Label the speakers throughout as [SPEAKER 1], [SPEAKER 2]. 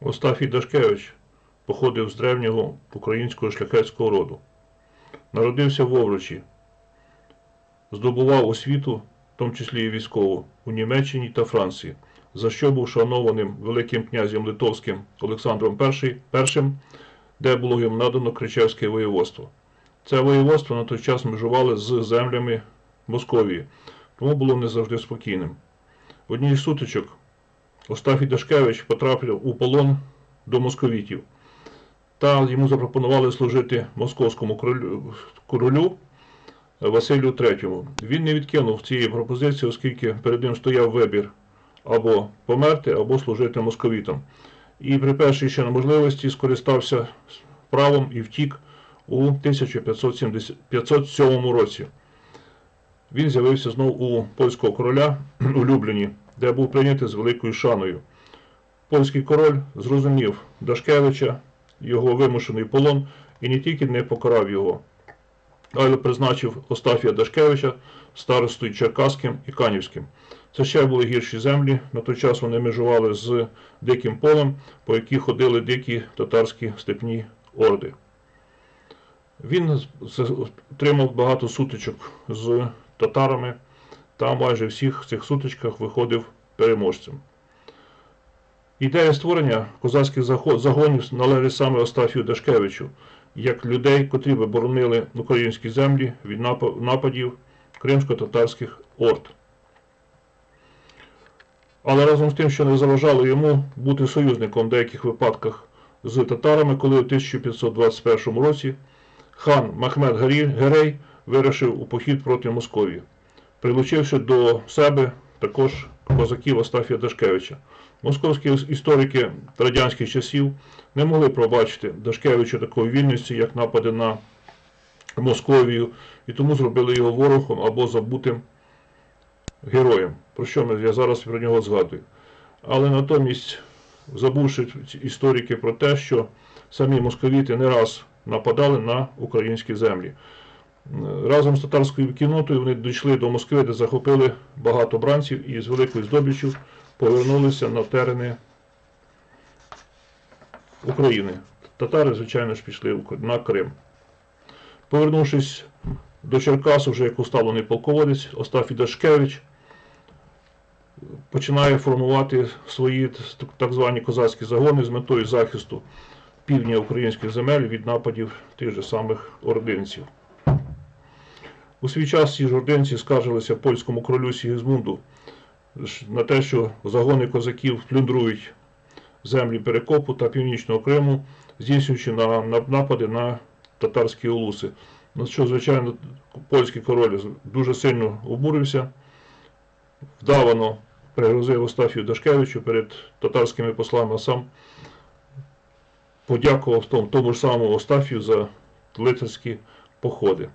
[SPEAKER 1] Остафій Дашкевич походив з древнього українського шляхетського роду. Народився в Овручі, здобував освіту, в тому числі і військову, у Німеччині та Франції, за що був шанованим Великим князем Литовським Олександром І, де було йому надано Кричевське воєводство. Це воєводство на той час межувало з землями Московії, тому було не завжди спокійним. В одній з сутичок Остафій Дашкевич потрапив у полон до московітів, та йому запропонували служити московському королю, Василю III. Він не відкинув цієї пропозиції, оскільки перед ним стояв вибір або померти, або служити московітам. І при першій ще можливості скористався правом і втік у 1507 році. Він з'явився знову у польського короля у Любліні, де був прийнятий з великою шаною. Польський король зрозумів Дашкевича, його вимушений полон, і не тільки не покарав його, але призначив Остафія Дашкевича старостою Черкаським і Канівським. Це ще були гірші землі. На той час вони межували з диким полем, по яких ходили дикі татарські степні орди. Він отримав багато сутичок з татарами та майже всіх цих сутичках виходив переможцем. Ідея створення козацьких загонів належить саме Остафію Дашкевичу, як людей, котрі би боронили українські землі від нападів кримсько-татарських орд. Але разом з тим, що не заважало йому бути союзником в деяких випадках з татарами, коли у 1521 році хан Махмед Герей вирушив у похід проти Московії, прилучивши до себе також козаків Остафія Дашкевича. Московські історики радянських часів не могли пробачити Дашкевича такої вільності, як напади на Московію, і тому зробили його ворогом або забутим героєм, про що я зараз про нього згадую. Але натомість, забувши історики про те, що самі московіти не раз нападали на українські землі. Разом з татарською кіннотою вони дійшли до Москви, де захопили багато бранців і з великою здобіччю повернулися на терени України. Татари, звичайно ж, пішли на Крим. Повернувшись до Черкасу, вже як усталений полководець, Остафій Дашкевич починає формувати свої так звані козацькі загони з метою захисту півдня українських земель від нападів тих же самих ординців. У свій час ці ж ординці скаржилися польському королю Сігізмунду на те, що загони козаків плюндрують землі Перекопу та Північного Криму, здійснюючи на, на напади на татарські улуси. На що, звичайно, польський король дуже сильно обурився, вдавано пригрозив Остафію Дашкевичу перед татарськими послами, а сам подякував тому, тому ж самому Остафію за лицарські походи.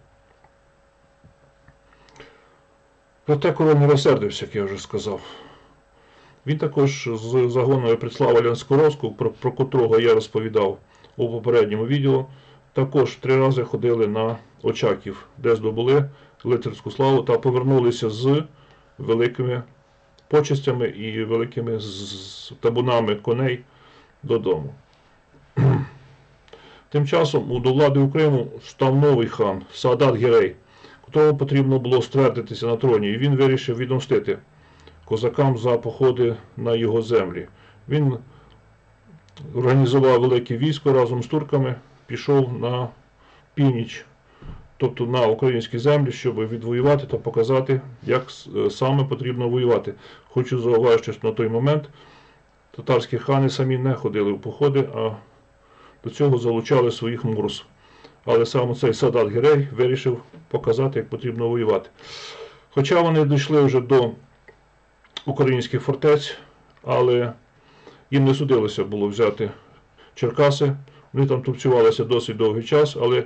[SPEAKER 1] Проте король не розсердився, як я вже сказав. Він також з загоною Прислава Лянскоровську, про, про котрого я розповідав у попередньому відео, також три рази ходили на Очаків, де здобули лицарську славу та повернулися з великими почестями і великими табунами коней додому. Тим часом до влади у Криму став новий хан Саадат Гірей, котрому потрібно було ствердитися на троні, і він вирішив відомстити козакам за походи на його землі. Він організував велике військо разом з турками, пішов на північ, тобто на українські землі, щоб відвоювати та показати, як саме потрібно воювати. Хочу зауважити, що на той момент татарські хани самі не ходили в походи, а до цього залучали своїх мурус. Але саме цей Садат Гірей вирішив показати, як потрібно воювати. Хоча вони дійшли вже до українських фортець, але їм не судилося було взяти Черкаси. Вони там тупцювалися досить довгий час, але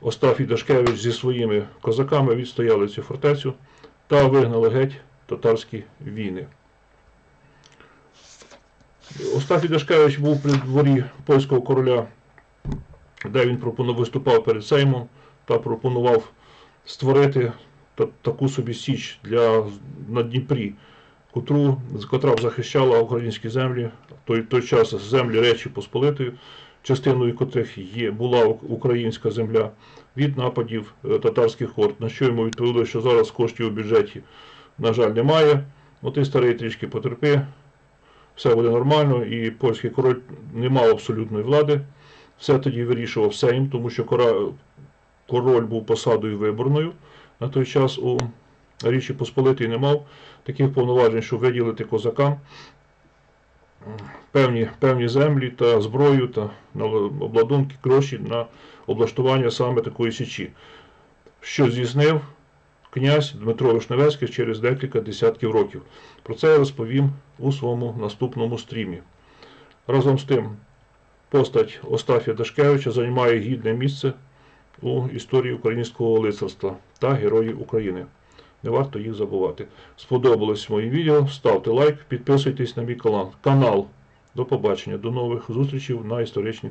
[SPEAKER 1] Остафій Дашкевич зі своїми козаками відстояли цю фортецю та вигнали геть татарські війни. Остафій Дашкевич був при дворі польського короля, де він пропонував виступав перед Сеймом та пропонував створити таку собі січ для, на Дніпрі, котру, котра б захищала українські землі, той, той час землі Речі Посполитої, частиною котрих є, була українська земля, від нападів е, татарських орд, на що йому відповіли, що зараз коштів у бюджеті, на жаль, немає. Ну ти старий трішки потерпи, все буде нормально, і польський король не мав абсолютної влади. Все тоді вирішував Сейм, тому що король був посадою виборною. На той час у Річі Посполитій не мав таких повноважень, щоб виділити козакам певні, певні землі та зброю та обладунки, гроші на облаштування саме такої січі, що здійснив князь Дмитро Вишневецький через декілька десятків років. Про це я розповім у своєму наступному стрімі. Разом з тим, постать Остафія Дашкевича займає гідне місце у історії українського лицарства та героїв України. Не варто їх забувати. Сподобалось моє відео, ставте лайк, підписуйтесь на мій канал. До побачення, до нових зустрічей на історичній